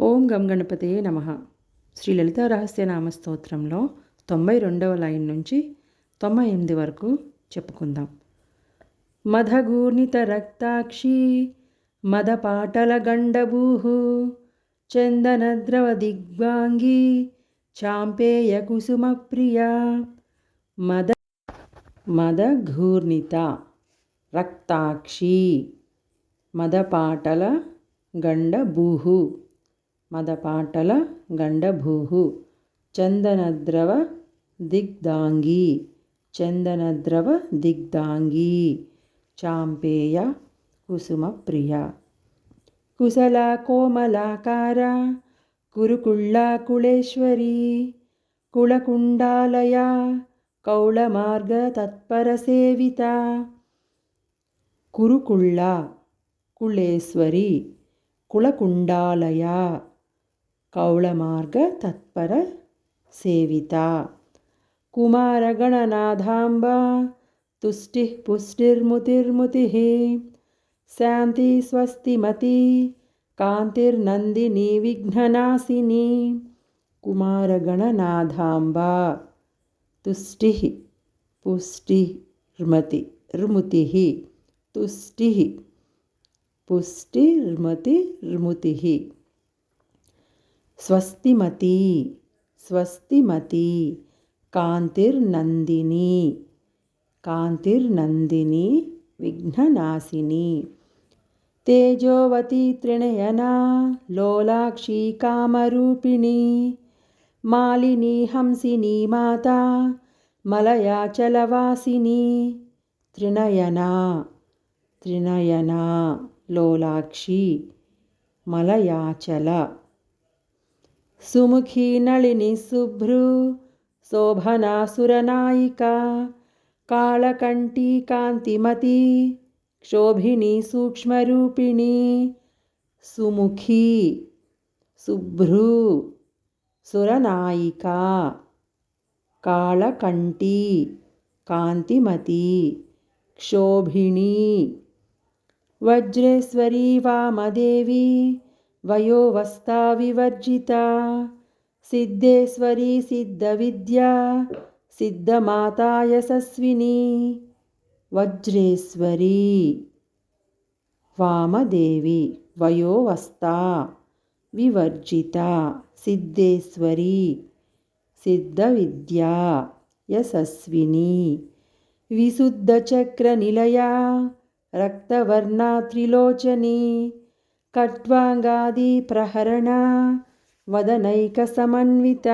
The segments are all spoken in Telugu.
ఓం గం గణపతే నమ. శ్రీ లలితా రహస్యనామ స్తోత్రంలో తొంభై రెండవ లైన్ నుంచి తొంభై ఎనిమిది వరకు చెప్పుకుందాం. మధగూర్ణిత రక్తాక్షి మదపాటల గండభూ చందనద్రవ దిగ్వాంగి చాంపేయ కుసుమ ప్రియ. మద మదఘూర్ణిత రక్తాక్షి మదపాటల గండభూ మదపాటల గండభూహు. చందనద్రవ దిగ్దాంగి చందనద్రవ దిగ్దాంగి చాంపేయ కుసుమ ప్రియ కుశల కోమలాకార. కురుకుళ్ళ కుళేశ్వరీ. కుళకుండాలయ. కౌళమార్గ తత్పర సేవిత. కురుకుళ్ళ కుళేశ్వరి. కుళకుండాలయ. कौळमार्गतत्परसेविता कुमारगणनाथाम्बा तुष्टिः पुष्टिर्मुतिर्मुतिः शान्तिस्वस्तिमती कान्तिर्नन्दिनी विघ्ननाशिनी। कुमारगणनाथाम्बा तुष्टिः पुष्टिर्मतिर्मुतिः तुष्टिः पुष्टिर्मतिर्मुतिः। స్వస్తిమతి స్వస్తిమతి కాంతిర్నందిని కాంతిర్నందిని విఘ్ననాశిని. తేజోవతి త్రినయనా లోలాక్షి కామరూపిణి మాలిని హంసిని మాత మలయాచలవాసిని. త్రినయనా త్రినయనా లోలాక్షి మలయాచల. సుముఖీ నళిని శుభ్రు శోభనాసురనాయిక కాళకంఠీ కాంతిమతి క్షోభిణీ సూక్ష్మరూపిణి సుముఖీ శుభ్రు సురనాయిక కాళకంఠీ కాంతిమతి క్షోభిణీ వజ్రేశ్వరీ వామదేవి వయోవస్థా వివర్జిత సిద్ధేశ్వరీ సిద్ధవిద్యా సిద్ధమాతా యశస్విని వజ్రేశ్వరీ. వామదేవి వయోవస్థా వివర్జిత సిద్ధేశ్వరీ. సిద్ధవిద్యా యశస్విని. విశుద్ధచక్రనిలయా రక్తవర్ణా త్రిలోచనీ ఖట్వాంగాది ప్రహరణ వదనైక సమన్విత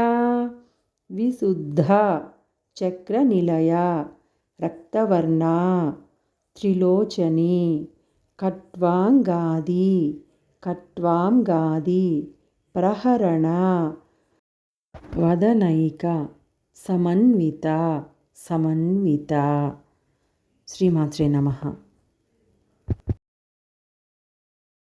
విశుద్ధ చక్రనిలయ రక్తవర్ణ త్రిలోచని ఖట్వాంగాది ఖట్వాంగాది ప్రహరణ వదనైక సమన్విత సమన్విత. శ్రీమాత్రే నమ.